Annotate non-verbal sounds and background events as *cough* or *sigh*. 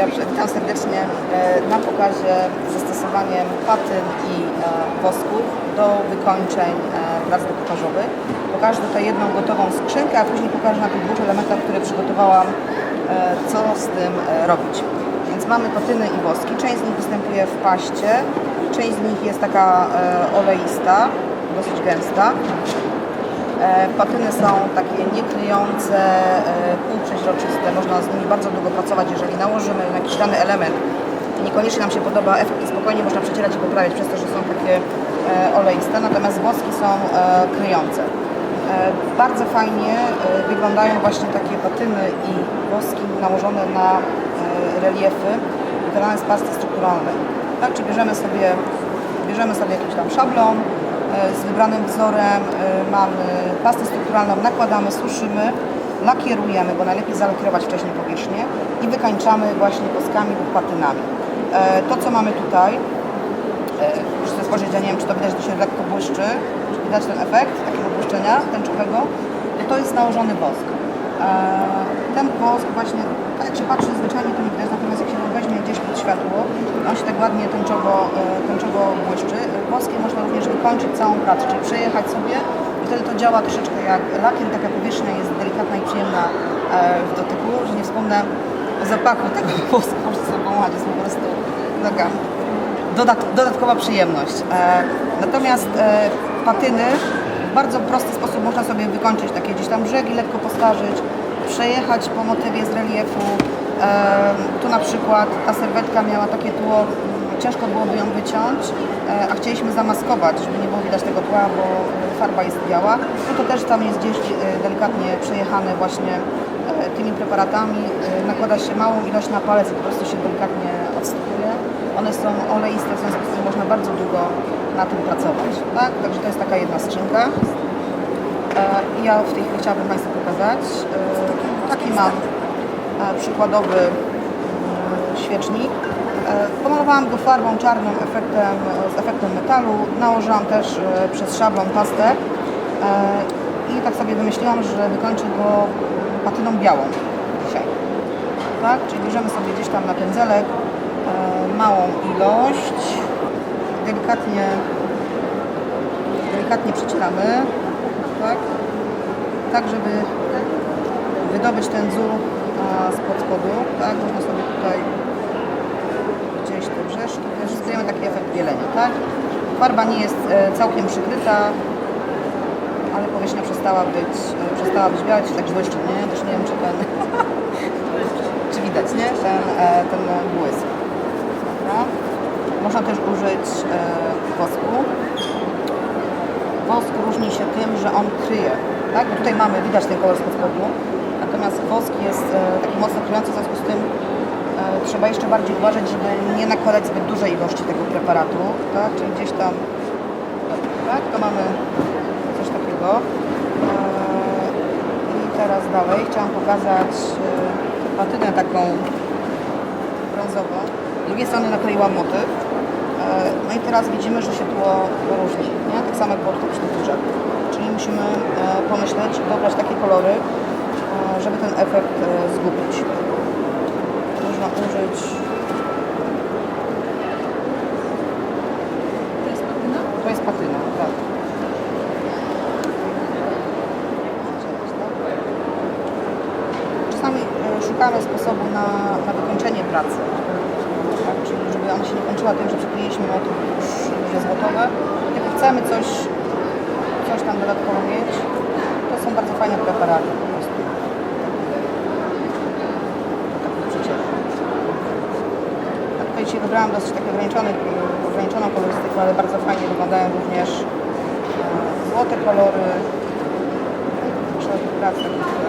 Dobrze, witam serdecznie e, na pokazie zastosowaniem patyn i e, wosków do wykończeń e, prac dekopażowych. Pokażę tutaj jedną gotową skrzynkę, a później pokażę na tych dwóch elementach, które przygotowałam, co z tym robić. Więc mamy patyny i woski. Część z nich występuje w paście, część z nich jest taka oleista, dosyć gęsta. E, Patyny są takie nieklejące, e, półprzeźroczyste, można z nimi bardzo długo pracować, jeżeli nałożymy na jakiś dany element niekoniecznie nam się podoba efekt i spokojnie można przecierać i poprawiać przez to, że są takie e, oleiste, natomiast woski są kryjące. Bardzo fajnie wyglądają właśnie takie patyny i woski nałożone na reliefy wykonane z pasty strukturalnej. Tak, czy bierzemy sobie, bierzemy sobie jakiś tam szablon, z wybranym wzorem, e, mamy pastę strukturalną, nakładamy, suszymy, lakierujemy, bo najlepiej zalakierować wcześniej powierzchnię i wykańczamy właśnie woskami lub patynami. E, To, co mamy tutaj, e, muszę sobie spojrzeć, ja nie wiem, czy to widać, to się lekko błyszczy, czy widać ten efekt takiego błyszczenia tęczowego, to to jest nałożony wosk. E, Ten wosk właśnie, tak jak się patrzy zwyczajnie, to nie widać, natomiast jak się weźmie gdzieś pod światło, on się tak ładnie tęczowo, e, tęczowo błyszczy. Można wykończyć całą pracę, czyli przejechać sobie i wtedy to działa troszeczkę jak lakier, taka powierzchnia jest delikatna i przyjemna e, w dotyku, że nie wspomnę o zapachu *laughs* tego wosku, możecie sobie pomagać, jest po prostu taka dodat, dodatkowa przyjemność. E, natomiast e, patyny w bardzo prosty sposób można sobie wykończyć takie gdzieś tam brzegi, lekko postarzyć, przejechać po motywie z reliefu. Tu na przykład ta serwetka miała takie tło, ciężko byłoby ją wyciąć, e, a chcieliśmy zamaskować, żeby nie było widać tego tła, bo farba jest biała. No to też tam jest gdzieś e, delikatnie przejechane właśnie e, tymi preparatami. Nakłada się małą ilość na palec i po prostu się delikatnie odstępuje. One są oleiste, w związku z tym można bardzo długo na tym pracować. Tak? Także to jest taka jedna skrzynka. Ja w tej chwili chciałabym Państwu pokazać. Taki mam przykładowy mm, świecznik. E, Pomalowałam go farbą czarną efektem, z efektem metalu. Nałożyłam też e, przez szablon pastę. E, I tak sobie wymyśliłam, że wykończę go patyną białą dzisiaj. Tak? Czyli bierzemy sobie gdzieś tam na pędzelek małą ilość. Delikatnie, delikatnie przycieramy. Tak? tak, żeby wydobyć ten wzór spod spodu, tak, można sobie tutaj uzyskujemy taki efekt bielenia, tak. Farba nie jest e, całkiem przykryta, ale powierzchnia przestała być, e, przestała być biała, czy tak błyszczy, nie? Też nie wiem, czy ten, *laughs* czy widać, nie? Ten, e, ten błysk. Dobra. Można też użyć wosku. Wosk różni się tym, że on kryje. Tak? Bo tutaj mamy, widać ten kolor spod spodu. Natomiast wosk jest taki mocno kryjący, w związku z tym trzeba jeszcze bardziej uważać, żeby nie nakładać zbyt dużej ilości tego preparatu. Tak? Czyli gdzieś tam, tak? To mamy coś takiego. E, I teraz dalej chciałam pokazać e, patynę taką brązową. Z drugiej strony nakleiłam motyw. E, No i teraz widzimy, że się tło różni, nie? Tak samo jak tych dużach. Czyli musimy e, pomyśleć, dobrać takie kolory, e, żeby ten efekt zgubić. Można użyć... To jest patyna? To jest patyna, tak. Czasami e, szukamy sposobu na, na wykończenie pracy. Tak? Czyli żeby ona się nie kończyła tym, że przyklеiliśmy motyw już, już jest gotowe. Tylko chcemy coś, coś tam dodatkowo mieć. To są bardzo fajne preparaty po prostu. Do takich przecierów. Ja tutaj dzisiaj wybrałam dosyć ograniczone, ograniczoną kolorystykę, ale bardzo fajnie wyglądają również e, złote kolory. E, świątecznych.